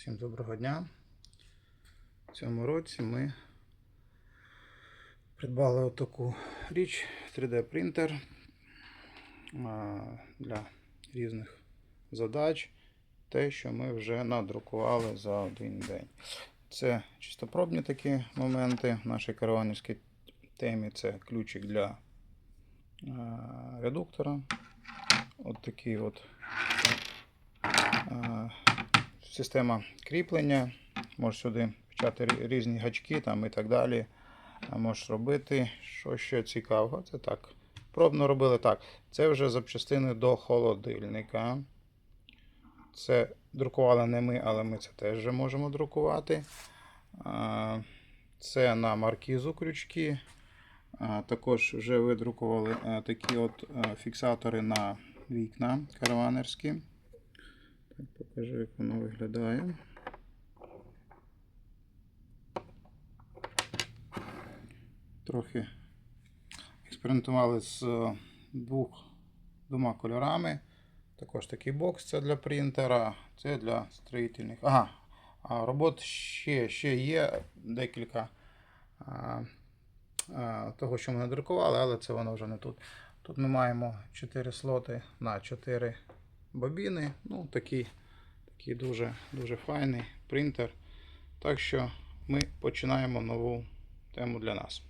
Всім доброго дня. В цьому році ми придбали отаку річ 3D принтер для різних задач. Те, що ми вже надрукували за один день. Це чистопробні такі моменти в нашій караванівській темі. Це ключик для редуктора. От такий от система кріплення. Можеш сюди почати різні гачки там і так далі. Можеш робити, що ще цікавого. Це так. Пробно робили так. Це вже запчастини до холодильника. Це друкували не ми, але ми це теж вже можемо друкувати. Це на маркізу крючки. Також вже видрукували такі от фіксатори на вікна караванерські. Покажу, як воно виглядає. Трохи експериментували з е, двох, двома кольорами. Також такий бокс це для принтера, це для строїтельних. Ага, робот ще, ще є декілька а, а, того, що ми надрукували, але це воно вже не тут. Тут ми маємо 4 слоти на 4 бобіни. Ну, такий, такий дуже, дуже файний принтер. Так що ми починаємо нову тему для нас.